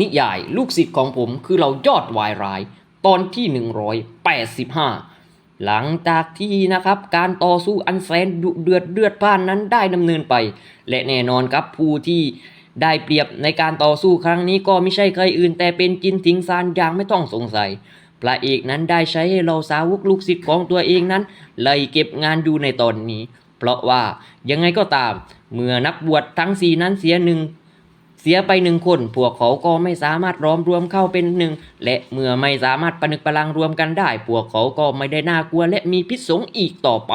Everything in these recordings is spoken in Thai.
นิยายลูกศิษย์ของผมคือเรายอดวายร้าย ตอนที่ 185 หลังจากที่นะครับการต่อสู้อันแสนดุเดือดเดือดพ่านนั้นได้ดำเนินไป และแน่นอนครับผู้ที่ได้เปรียบในการต่อสู้ครั้งนี้ก็ไม่ใช่ใครอื่น แต่เป็นจินทิงซานอย่างไม่ต้องสงสัยพระเอกนั้นได้ใช้ให้เราสาวกลูกศิษย์ของตัวเองนั้นไล่เก็บงานอยู่ในตอนนี้ เพราะว่ายังไงก็ตาม เมื่อนักบวชทั้งสี่นั้นเสียหนึ่ง เสียไปหนึ่งคน พวกเขาก็ไม่สามารถร้อมรวมเข้าเป็นหนึ่ง และเมื่อไม่สามารถประนึกพลังรวมกันได้ พวกเขาก็ไม่ได้น่ากลัวและมีพิษสงอีกต่อไป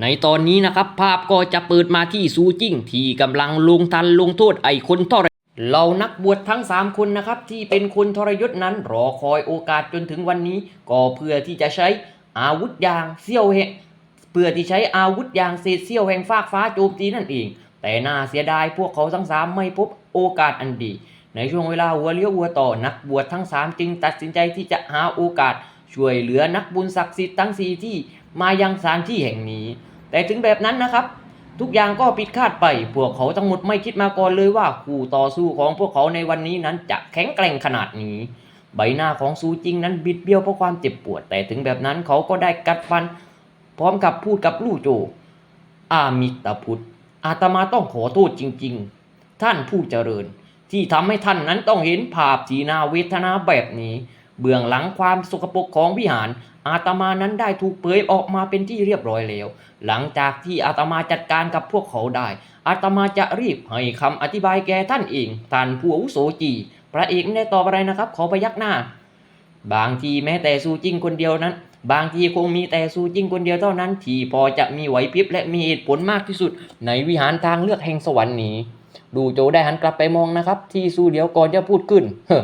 ในตอนนี้นะครับ ภาพก็จะเปิดมาที่ซูจิ้งที่กำลังลงทันลงโทษไอ้คนทรยศเรานักบวชทั้ง 3 คนนะครับ ที่เป็นคนทรยศนั้น รอคอยโอกาสจนถึงวันนี้ ก็เพื่อที่จะใช้อาวุธยางเซี่ยวเหเพื่อที่ใช้อาวุธยางเศษเซี่ยวแห่งฟากฟ้าโจมตีนั่นเอง แต่น่าเสียดายพวกเขาทั้งสามไม่พบโอกาสอันดี ในช่วงเวลาหัวเลี้ยวหัวต่อนักบวชทั้งสามจึงตัดสินใจที่จะหาโอกาส ช่วยเหลือนักบุญศักดิ์สิทธิ์ทั้งสี่ที่มายังสถานที่แห่งนี้ แต่ถึงแบบนั้นนะครับ ทุกอย่างก็ผิดคาดไป พวกเขาทั้งหมดไม่คิดมาก่อนเลยว่าคู่ต่อสู้ของพวกเขาในวันนี้นั้นจะแข็งแกร่งขนาดนี้ ใบหน้าของซูจิงนั้นบิดเบี้ยวเพราะความเจ็บปวด แต่ถึงแบบนั้นเขาก็ได้กัดฟัน พร้อมกับพูดกับลู่โจอามิตรพุทธ อาตมาต้องขอโทษจริง ๆ ท่านผู้เจริญ ที่ทำให้ท่านนั้นต้องเห็นภาพทีนาเวทนาแบบนี้ เบื้องหลังความสกปรกของวิหาร อาตมานั้นได้ถูกเผยออกมาเป็นที่เรียบร้อยแล้ว หลังจากที่อาตมาจัดการกับพวกเขาได้ อาตมาจะรีบให้คำอธิบายแก่ท่านเอง ท่านผู้อุโสจีพระเอกไม่ได้ตอบอะไรนะครับ ขอพยักหน้า บางทีแม้แต่ซูจิงคนเดียวนั้น บางทีคงมีแต่ซูจิ้งคนเดียวเท่านั้น ที่พอจะมีไหวพริบและมีเหตุผลมากที่สุด ในวิหารทางเลือกแห่งสวรรค์นี้ ดูโจได้หันกลับไปมองนะครับ ที่ซูเดียวก่อนจะพูดขึ้นเฮ้อ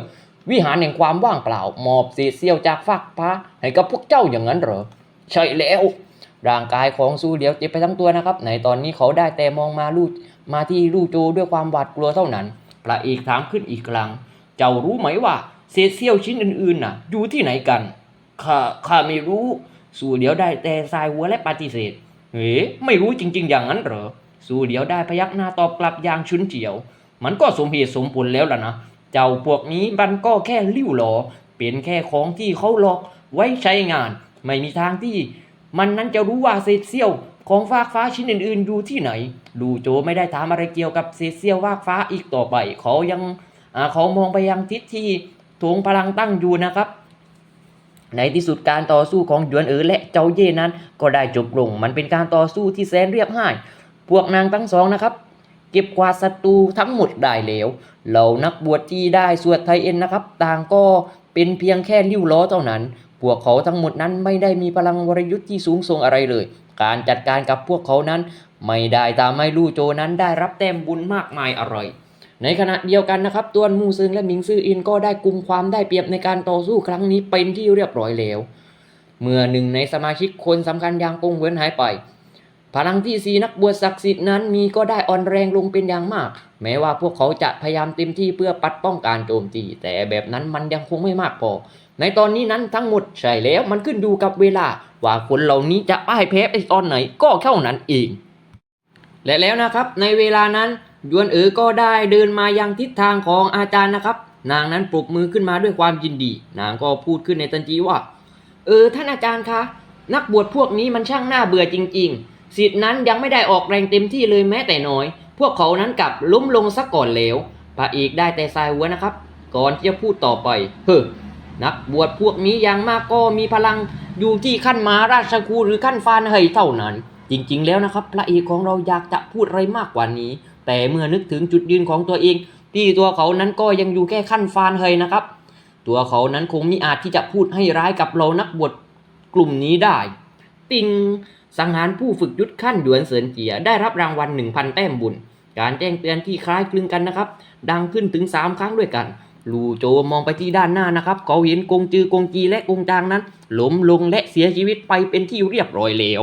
วิหารแห่งความว่างเปล่ามอบเศษเสี้ยวจากฟากฟ้าให้กับพวกเจ้าอย่างนั้นเหรอใช่แล้วร่างกายของซูเดียวเจ็บไปทั้งตัวนะครับ ในตอนนี้เขาได้แต่มองมาลูมาที่ลู่โจด้วยความหวาดกลัวเท่านั้นพระเอกถามขึ้นอีกครั้ง เจ้ารู้ไหมว่าเศษเสี้ยวชิ้นอื่นๆน่ะ อยู่ที่ไหนกัน ข้าข้าไม่รู้ สู่เดียวได้แต่สายหัวและปฏิเสธ เฮ้ไม่รู้จริง ๆ อย่างนั้นเหรอ สู่เดียวได้พยักหน้าตอบกลับอย่างชุนเฉียว มันก็สมเหตุสมผลแล้วล่ะนะ เจ้าพวกนี้มันก็แค่ลิ้วหลอ เป็นแค่ของที่เขาหลอกไว้ใช้งาน ไม่มีทางที่ มันนั้นจะรู้ว่าเศษเสี้ยวของฟากฟ้าชิ้นอื่นๆอยู่ที่ไหน ดูโจไม่ได้ถามอะไรเกี่ยวกับเศษเสี้ยวฟากฟ้าอีกต่อไป เขายังเขามองไปยังทิศที่ถงพลังตั้งอยู่นะครับ ในที่สุดการต่อสู้ของหยวนเอ๋อและเจ้าเย่นั้น ก็ได้จบลง มันเป็นการต่อสู้ที่แสนเรียบง่าย พวกนางทั้งสองนะครับ เก็บกวาดศัตรูทั้งหมดได้แล้วเหล่านักบวชที่ได้สวดไทยเอ็นนะครับ ต่างก็เป็นเพียงแค่ลิ้วล้อเท่านั้น พวกเขาทั้งหมดนั้นไม่ได้มีพลังวรยุทธ์ที่สูงส่งอะไรเลย การจัดการกับพวกเขานั้น ไม่ได้ตามให้ลู่โจนั้นได้รับแต้มบุญมากมายอะไร ในขณะเดียวกันนะครับตัวนมูซึงและมิงซืออินก็ได้กุมความได้เปรียบในการต่อสู้ครั้งนี้เป็นที่เรียบร้อยแล้ว เมื่อหนึ่งในสมาชิกคนสำคัญอย่างกงเวินหายไป พลังที่สีนักบวชศักดิ์สิทธิ์นั้นมีก็ได้อ่อนแรงลงเป็นอย่างมาก แม้ว่าพวกเขาจะพยายามเต็มที่เพื่อปัดป้องการโจมตี แต่แบบนั้นมันยังคงไม่มากพอ ในตอนนี้นั้นทั้งหมดใช่แล้วมันขึ้นอยู่กับเวลา ว่าคนเหล่านี้จะพ่ายแพ้ไปตอนไหนก็เท่านั้นเองและแล้วนะครับในเวลานั้น ยวนเอ๋อก็ได้เดินมายังทิศทางของอาจารย์นะครับ นางนั้นปรบมือขึ้นมาด้วยความยินดี นางก็พูดขึ้นในทันทีว่า เออท่านอาจารย์คะนักบวชพวกนี้มันช่างน่าเบื่อจริง ๆ สิทธินั้นยังไม่ได้ออกแรงเต็มที่เลยแม้แต่น้อย พวกเขานั้นกลับล้มลงซะก่อนแล้วพระเอกได้แต่สายหัวนะครับ ก่อนที่จะพูดต่อไป เฮ้อนักบวชพวกนี้อย่างมากก็มีพลังอยู่ที่ขั้นมาราชคูหรือขั้นฟานเฮยเท่านั้น จริง ๆ แล้วนะครับ พระเอกของเราอยากจะพูดอะไรมากกว่านี้ แต่เมื่อนึกถึงจุดยืนของตัวเอง ที่ตัวเขานั้นก็ยังอยู่แค่ขั้นฟานเฮยนะครับ ตัวเขานั้นคงมิอาจที่จะพูดให้ร้ายกับเรานักบวชกลุ่มนี้ได้ ติงสังหารผู้ฝึกยุทธขั้นหยวนเสินเจียได้รับรางวัล 1,000 แต้มบุญ การแจ้งเตือนที่คล้ายคลึงกันนะครับ ดังขึ้นถึง 3 ครั้งด้วยกันลูโจมองไปที่ด้านหน้านะครับ เขาเห็นกงจือกงจีและกงจางนั้นล้มลงและเสียชีวิตไปเป็นที่เรียบร้อยแล้ว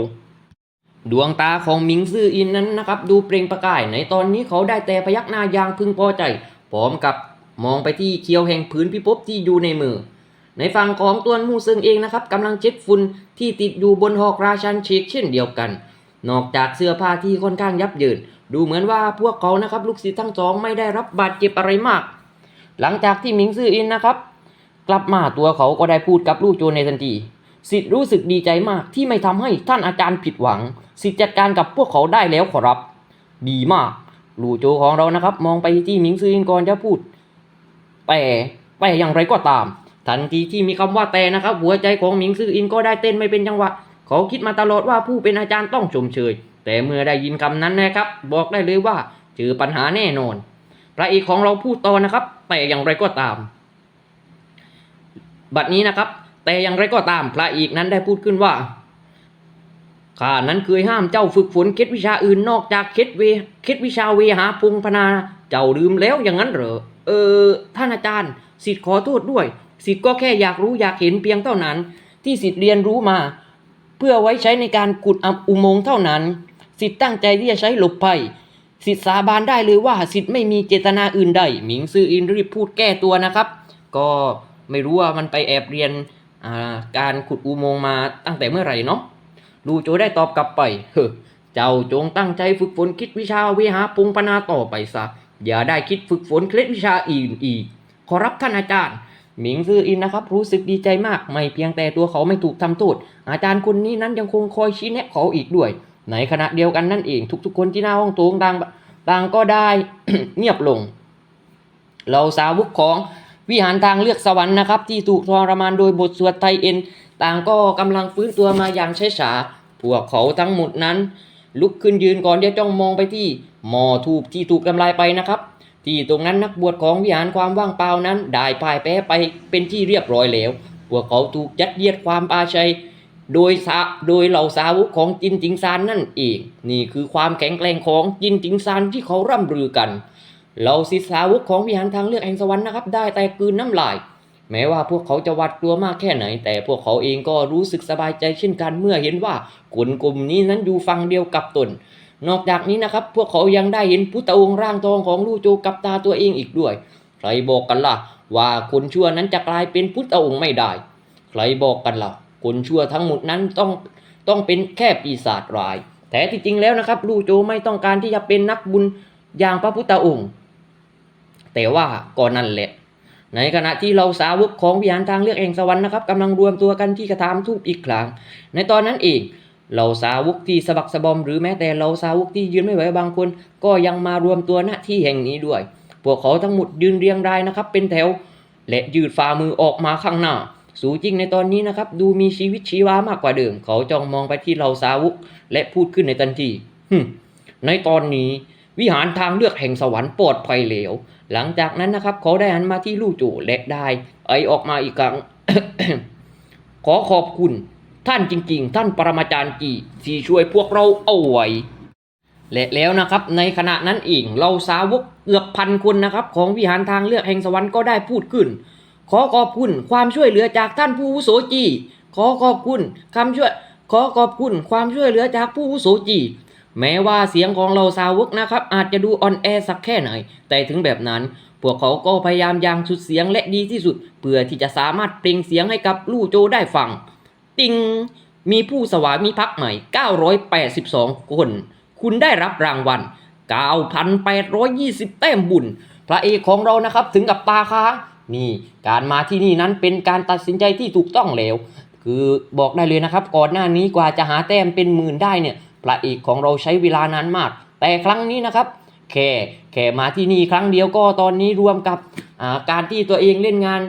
ดวงตาของหมิงซื่ออินนั้นนะครับ ดูเปล่งประกาย ในตอนนี้เขาได้แต่พยักหน้าอย่างพึงพอใจ พร้อมกับมองไปที่เคียวแห่งผืนพิภพที่อยู่ในมือ ในฝั่งของตัวนมูซึงเองนะครับกำลังเช็ดฝุ่นที่ติดอยู่บนหอกราชันเชกเช่นเดียวกัน นอกจากเสื้อผ้าที่ค่อนข้างยับเยิน ดูเหมือนว่าพวกเขานะครับลูกศิษย์ทั้งสองไม่ได้รับบาดเจ็บอะไรมาก หลังจากที่หมิงซื่ออินนะครับ กลับมาตัวเขาก็ได้พูดกับลู่โจในทันที สิทธิ์รู้สึกดีใจมากที่ไม่ทำให้ท่านอาจารย์ผิดหวัง สิทธิ์จัดการกับพวกเขาได้แล้วขอรับ ดีมากลู่โจของเรานะครับ มองไปที่หมิงซื่ออินก่อนจะพูด แต่แต่อย่างไรก็ตาม ทันทีที่มีคำว่าแต่นะครับ หัวใจของหมิงซื่ออินก็ได้เต้นไม่เป็นจังหวะ เขาคิดมาตลอดว่าผู้เป็นอาจารย์ต้องชมเชยแต่เมื่อได้ยินคำนั้นนะครับ บอกได้เลยว่าเจอปัญหาแน่นอน พระเอกของเราพูดต่อนะครับ แต่อย่างไรก็ตาม บัดนี้นะครับ แต่อย่างไรก็ตามพระเอกนั้นได้พูดขึ้นว่าข้านั้นเคยห้ามเจ้าฝึกฝนคล็ดวิชาอื่นนอกจากคล็ดเวคล็ดวิชาเวหาพงพนา เจ้าลืมแล้วอย่างนั้นเหรอ เออ ท่านอาจารย์ สิทธิ์ขอโทษด้วย สิทธิ์ก็แค่อยากรู้อยากเห็นเพียงเท่านั้น ที่สิทธิ์เรียนรู้มา เพื่อไว้ใช้ในการขุดอุโมงค์เท่านั้น สิทธิ์ตั้งใจที่จะใช้หลบภัยสิทธิ์สาบานได้เลยว่าสิทธิ์ไม่มีเจตนาอื่นใดหมิงซื่ออินรีบพูดแก้ตัวนะครับ ก็ไม่รู้ว่ามันไปแอบเรียน การขุดอุโมงค์มาตั้งแต่เมื่อไหร่เนาะลูโจได้ตอบกลับไปเฮ้เจ้าจงตั้งใจฝึกฝนคิดวิชาเวหาปุงปนาต่อไปซะอย่าได้คิดฝึกฝนเคล็ดวิชาอื่นอีก ขอรับท่านอาจารย์หมิงซืออินนะครับ รู้สึกดีใจมาก ไม่เพียงแต่ตัวเขาไม่ถูกทำโทษอาจารย์คนนี้นั้นยังคงคอยชี้แนะเขาอีกด้วย ในขณะเดียวกันนั่นเอง ทุกๆ คนที่หน้าห้องโถงต่างต่างก็ได้เงียบลง เราสาวกของ วิหารทางเลือกสวรรค์นะครับ ที่ถูกทรมานโดยบทสวดไทยเอ็น ต่างก็กำลังฟื้นตัวมาอย่างช้าพวกเขาทั้งหมดนั้น ลุกขึ้นยืนก่อนจะจ้องมองไปที่หมอทูบที่ถูกทำลายไปนะครับ ที่ตรงนั้นนักบวชของวิหารความว่างเปล่านั้น ได้พ่ายแพ้ไปเป็นที่เรียบร้อยแล้ว พวกเขาถูกยัดเยียดความอาชัยโดยสาโดยเหล่าสาวกของจินจิงซานนั่นเอง นี่คือความแข็งแกร่งของจินจิงซานที่เขาร่ำลือกัน เหล่าศิษย์สาวกของวิหารทางเลือกแห่งสวรรค์นะครับ ได้แต่กลืนน้ำลาย แม้ว่าพวกเขาจะหวัดกลัวมากแค่ไหน แต่พวกเขาเองก็รู้สึกสบายใจเช่นกันเมื่อเห็นว่าคนกลุ่มนี้นั้นอยู่ฝั่งเดียวกับตน นอกจากนี้นะครับ พวกเขายังได้เห็นพุทธองค์ร่างทองของลู่โจกับตาตัวเองอีกด้วย ใครบอกกันล่ะ ว่าคนชั่วนั้นจะกลายเป็นพุทธองค์ไม่ได้ ใครบอกกันล่ะคนชั่วทั้งหมดนั้นต้องต้องเป็นแค่ปีศาจร้าย แต่ที่จริงแล้วนะครับลู่โจไม่ต้องการที่จะเป็นนักบุญอย่างพระพุทธองค์ แต่ว่าก่อนนั่นแหละ ในขณะที่เราสาวกของวิหารทางเลือกแห่งสวรรค์นะครับกำลังรวมตัวกันที่กระทำทูปอีกครั้ง ในตอนนั้นเองเราสาวกที่สะบักสะบอมหรือแม้แต่เราสาวกที่ยืนไม่ไหวบางคน ก็ยังมารวมตัวณที่แห่งนี้ด้วย พวกเขาทั้งหมดยืนเรียงรายนะครับ เป็นแถว และยืดฝ่ามือออกมาข้างหน้า สูจริงในตอนนี้นะครับ ดูมีชีวิตชีวามากกว่าเดิม เขาจ้องมองไปที่เราสาวกและพูดขึ้นในทันทีในตอนนี้ วิหารทางเลือกแห่งสวรรค์ปลอดภัยแล้วหลังจากนั้นนะครับ เขาได้หันมาที่ลู่จู่และได้ไอออกมาอีกครั้ง ขอขอบคุณ ท่านจริง ๆ ท่านปรมาจารย์จีที่ช่วยพวกเราเอาไว้และแล้วนะครับในขณะนั้นเองเราสาวกเกือบพันคนนะครับ ของวิหารทางเลือกแห่งสวรรค์ก็ได้พูดขึ้น ขอขอบคุณความช่วยเหลือจากท่านผู้วุโสจี ขอขอบคุณคำช่วยขอขอบคุณความช่วยเหลือจากผู้วุโสจี แม้ว่าเสียงของเราสาวกนะครับอาจจะดูอ่อนแอสักแค่ไหน แต่ถึงแบบนั้น พวกเขาก็พยายามอย่างสุดเสียงและดีที่สุด เพื่อที่จะสามารถเปล่งเสียงให้กับลู่โจได้ฟัง ติง มีผู้สวามิภักดิ์ใหม่ 982 คน คุณได้รับรางวัล 9,820 แต้มบุญ พระเอกของเรานะครับถึงกับตาค้างนี่การมาที่นี่นั้นเป็นการตัดสินใจที่ถูกต้องแล้ว คือบอกได้เลยนะครับ ก่อนหน้านี้กว่าจะหาแต้มเป็นหมื่นได้เนี่ย พระเอกของเราใช้เวลานานมาก แต่ครั้งนี้นะครับแค่แค่มาที่นี่ครั้งเดียวก็ตอนนี้รวมกับาการที่ตัวเองเล่นงาน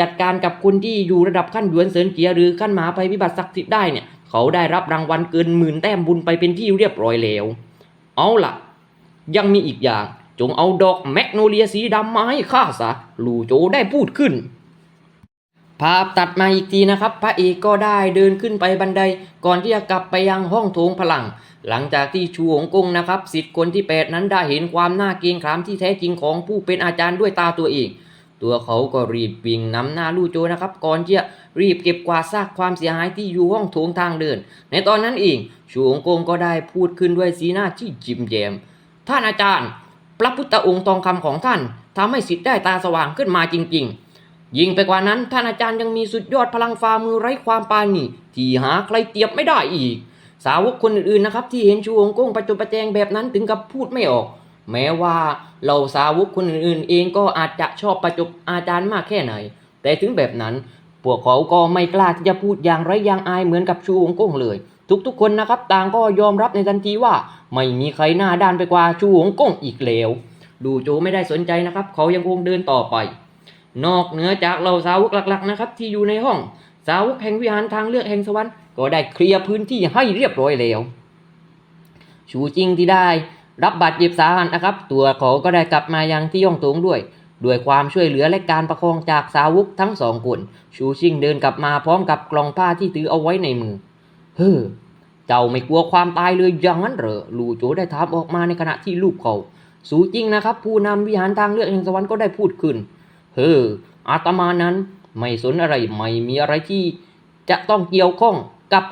จัดการกับคนที่อยู่ระดับขั้นหยวนเสรินเกียร์หรือขั้นมหาภัยพิบัติศักดิ์สิทธิ์ได้เนี่ยเขาได้รับรางวัลเกินหมื่นแต้มบุญไปเป็นที่เรียบร้อยแล้ว เอาล่ะ ยังมีอีกอย่าง จงเอาดอกแมกโนเลียสีดำมาให้ข้าซะลูโจได้พูดขึ้น ภาพตัดมาอีกทีนะครับ พระเอกก็ได้เดินขึ้นไปบันได ก่อนที่จะกลับไปยังห้องโถงพลัง หลังจากที่ชูหงกงนะครับสิทธิ์คนที่ 8 นั้นได้เห็นความน่าเกรงขามที่แท้จริงของผู้เป็นอาจารย์ด้วยตาตัวเอง ตัวเขาก็รีบวิ่งนำหน้าลู่โจนะครับ ก่อนที่จะรีบเก็บกวาดซากความเสียหายที่อยู่ห้องโถงทางเดิน ในตอนนั้นเองชูหงกงก็ได้พูดขึ้นด้วยสีหน้าที่จิ้มแย้มท่านอาจารย์ พระพุทธองค์ทองคำของท่านทำให้สิทธิ์ได้ตาสว่างขึ้นมาจริง ๆ ยิ่งไปกว่านั้นท่านอาจารย์ยังมีสุดยอดพลังฝ่ามือไร้ความปราณีที่หาใครเทียบไม่ได้อีก สาวกคนอื่นๆนะครับที่เห็นชูองค์กงประจบประแจงแบบนั้นถึงกับพูดไม่ออก แม้ว่าเหล่าสาวกคนอื่นๆ เองก็อาจจะชอบประจบอาจารย์มากแค่ไหน แต่ถึงแบบนั้นพวกเขาก็ไม่กล้าที่จะพูดอย่างไรอย่างอายเหมือนกับชูวงกงเลย ทุกๆคนนะครับต่างก็ยอมรับในทันทีว่า ไม่มีใครหน้าด้านไปกว่าชูวงกงอีกแล้วดูโจไม่ได้สนใจนะครับ เขายังคงเดินต่อไป นอกเหนือจากเหล่าสาวกหลักๆนะครับที่อยู่ในห้องสาวกแห่งวิหารทางเลือกแห่งสวรรค์ก็ได้เคลียร์พื้นที่ให้เรียบร้อยแล้ว ชูจริงที่ได้รับบาดเจ็บสาหัสนะครับ ตัวเขาก็ได้กลับมายังที่ย่องตงด้วย ด้วยความช่วยเหลือและการประคองจากสาวกทั้งสองคน ชูชิงเดินกลับมาพร้อมกับกล่องผ้าที่ถือเอาไว้ในมือ เฮ้อ เจ้าไม่กลัวความตายเลยอย่างนั้นเหรอ ลู่โจได้ถามออกมาในขณะที่ลูกเขา สูจริงนะครับ ผู้นำวิหารทางเลือกแห่งสวรรค์ก็ได้พูดขึ้น เฮ้ออาตมานั้นไม่สนอะไรไม่มีอะไรที่จะต้องเกี่ยวข้องกับ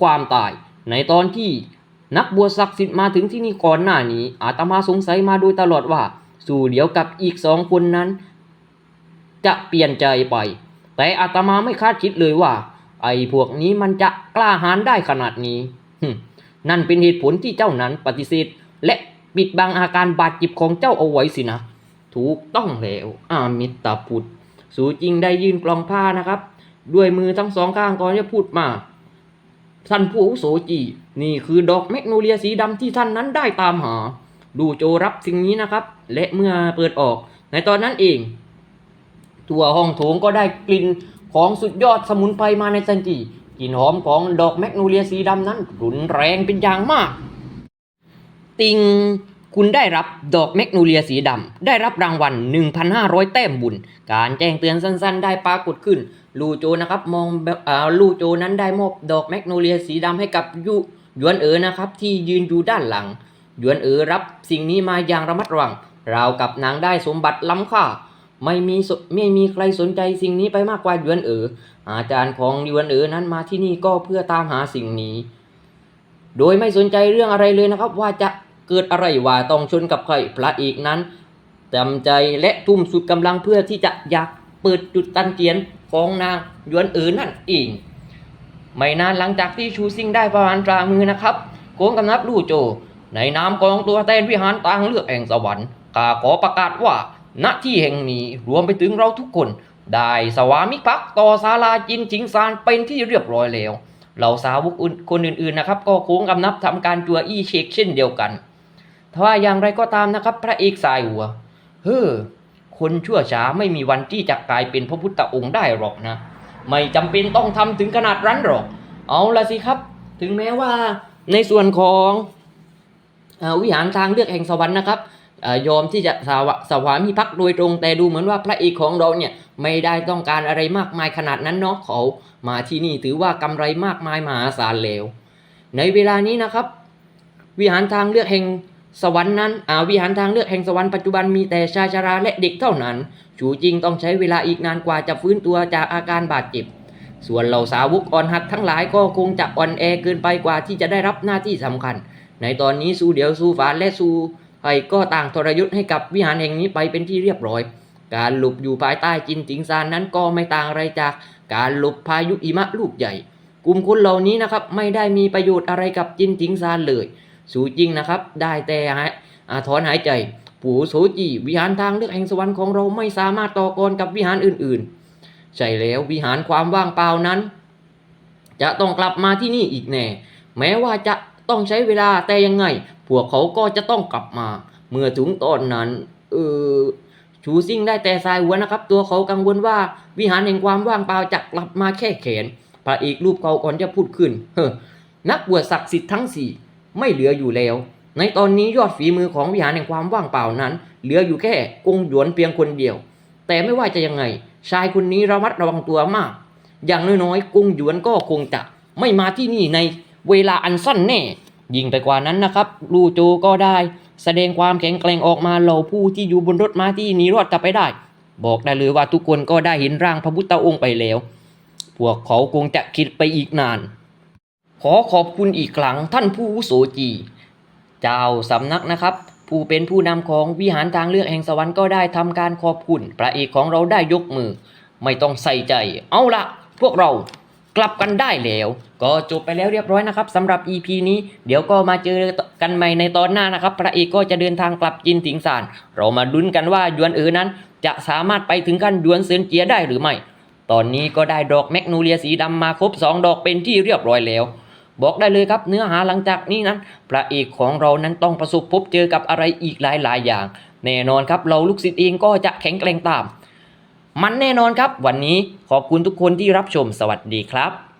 ความตาย ในตอนที่นักบวชศักดิ์สิทธิ์มาถึงที่นี่ก่อนหน้านี้ อาตมาสงสัยมาโดยตลอดว่า สู่เดียวกับอีกสองคนนั้น จะเปลี่ยนใจไป แต่อาตมาไม่คาดคิดเลยว่า ไอ้พวกนี้มันจะกล้าหาญได้ขนาดนี้ นั่นเป็นเหตุผลที่เจ้านั้นปฏิเสธและปิดบังอาการบาดเจ็บของเจ้าเอาไว้สินะ ถูกต้องแล้วอามิตาพุทธสูจริงได้ยื่นกลองผ้านะครับ ด้วยมือทั้งสองข้างก่อนจะพูดมาท่านผู้อุโสจี นี่คือดอกแมกโนเลียสีดำที่ท่านนั้นได้ตามหา ดูโจรับสิ่งนี้นะครับ และเมื่อเปิดออก ในตอนนั้นเอง ตัวห้องโถงก็ได้กลิ่นของสุดยอดสมุนไพรมาในทันทีกลิ่นหอมของดอกแมกโนเลียสีดำนั้นรุนแรงเป็นอย่างมาก ติง คุณได้รับดอกแมกโนเลียสีดำ ได้รับรางวัล 1,500 แต้มบุญ การแจ้งเตือนสั้นๆ ได้ปรากฏขึ้น ลูโจนะครับมองแบบอ่าลูโจนั้นได้มอบดอกแมกโนเลียสีดำให้กับยุยวนเอ๋อนะครับ ที่ยืนอยู่ด้านหลังยวนเอ๋อรับสิ่งนี้มาอย่างระมัดระวัง ราวกับนางได้สมบัติล้ำค่า ไม่มีไม่มีใครสนใจสิ่งนี้ไปมากกว่ายวนเอ๋ออาจารย์ของยวนเอ๋อนั้นมาที่นี่ก็เพื่อตามหาสิ่งนี้ โดยไม่สนใจเรื่องอะไรเลยนะครับ ว่าจะ เกิดอะไรว่าต้องชนกับใครพระเอกนั้นจำใจและทุ่มสุดกำลังเพื่อที่จะอยากเปิดจุดตันเกียนของนางยวนเอ๋อนั่นเองไม่นานหลังจากที่ชูซิงได้ประมาณตรามือนะครับโกงกำนับลู่โจ ในนามของตัวแทนวิหารต่างเลือกแห่งสวรรค์ข้าขอประกาศว่า ณที่แห่งนี้รวมไปถึงเราทุกคน ได้สวามิภักดิ์ต่อศาลาจินจิงซานเป็นที่เรียบร้อยแล้ว เหล่าสาวกอื่นคนอื่นๆนะครับ ก็โค้งกำนับทำการจัวอี้เช็คเช่นเดียวกัน ทว่าอย่างไรก็ตามนะครับ พระเอกสายหัว เฮ้อคนชั่วช้าไม่มีวันที่จะกลายเป็นพระพุทธองค์ได้หรอกนะ ไม่จำเป็นต้องทำถึงขนาดนั้นหรอก เอาละสิครับ ถึงแม้ว่าในส่วนของอวิหารทางเลือกแห่งสวรรค์นะครับอยอมที่จะสาวสวามีภักโดยตรง แต่ดูเหมือนว่าพระเอกของเราเนี่ยไม่ได้ต้องการอะไรมากมายขนาดนั้นเนาะเขามาที่นี่ถือว่ากำไรมากมายมหาศาลแล้ว ในเวลานี้นะครับ วิหารทางเลือกแห่ง สวรรค์นั้นอาวิหารทางเลือกแห่งสวรรค์ปัจจุบันมีแต่ชายชราและเด็กเท่านั้น ชูจริงต้องใช้เวลาอีกนานกว่าจะฟื้นตัวจากอาการบาดเจ็บ ส่วนเหล่าสาวกอ่อนหัดทั้งหลายก็คงจะอ่อนแอเกินไปกว่าที่จะได้รับหน้าที่สำคัญ ในตอนนี้สูเดียวสู้ฝานและสูไผ่ก็ต่างทรยศให้กับวิหารแห่งนี้ไปเป็นที่เรียบร้อย การหลบอยู่ภายใต้จินติงซานนั้นก็ไม่ต่างอะไรจากการหลบพายุหิมะลูกใหญ่ กลุ่มคนเหล่านี้นะครับไม่ได้มีประโยชน์อะไรกับจินติงซานเลย สูจริงนะครับ ได้แต่หายถอนหายใจ ปู่โสจีวิหารทางเลือกแห่งสวรรค์ของเราไม่สามารถต่อกรกับวิหารอื่นๆ ใช่แล้ววิหารความว่างเปล่านั้น จะต้องกลับมาที่นี่อีกแน่ แม้ว่าจะต้องใช้เวลาแต่ยังไง พวกเขาก็จะต้องกลับมา เมื่อถึงตอนนั้น เออชูซิ่งได้แต่สายหัวนะครับ ตัวเขากังวลว่าวิหารแห่งความว่างเปล่าจะกลับมาแค่แขนพระเอกรูปเขาก่อนจะพูดขึ้น เฮ้นักบวชศักดิ์สิทธิ์ทั้งสี่ ไม่เหลืออยู่แล้ว ในตอนนี้ยอดฝีมือของวิหารแห่งความว่างเปล่านั้น เหลืออยู่แค่กงหยวนเพียงคนเดียว แต่ไม่ว่าจะยังไง ชายคนนี้ระมัดระวังตัวมาก อย่างน้อยๆกงหยวนก็คงจะไม่มาที่นี่ในเวลาอันสั้นแน่ ยิ่งไปกว่านั้นนะครับ ลูโจก็ได้ แสดงความแข็งแกร่งออกมาเหล่าผู้ที่อยู่บนรถม้าที่นีรอดกลับไปได้ บอกได้เลยว่าทุกคนก็ได้เห็นร่างพระพุทธองค์ไปแล้ว พวกเขาคงจะคิดไปอีกนาน ขอขอบคุณอีกครั้งท่านผู้อาวุโสจี เจ้าสำนักนะครับ ผู้เป็นผู้นำของวิหารทางเลือกแห่งสวรรค์ก็ได้ทำการขอบคุณ พระเอกของเราได้ยกมือ ไม่ต้องใส่ใจ เอาละพวกเรากลับกันได้แล้ว ก็จบไปแล้วเรียบร้อยนะครับสำหรับ EP นี้ เดี๋ยวก็มาเจอกันใหม่ในตอนหน้านะครับ พระเอกก็จะเดินทางกลับจินถิงซาน เรามาลุ้นกันว่ายวนเอ๋อนั้น จะสามารถไปถึงขั้นยวนเซินเจียได้หรือไม่ ตอนนี้ก็ได้ดอกแมกโนเลียสีดำมาครบ 2 ดอกเป็นที่เรียบร้อยแล้ว บอกได้เลยครับเนื้อหาหลังจากนี้นั้น พระเอกของเรานั้นต้องประสบพบเจอกับอะไรอีกหลาย ๆ อย่าง แน่นอนครับเราลูกศิษย์เองก็จะแข็งแกร่งตาม มันแน่นอนครับ วันนี้ขอบคุณทุกคนที่รับชมสวัสดีครับ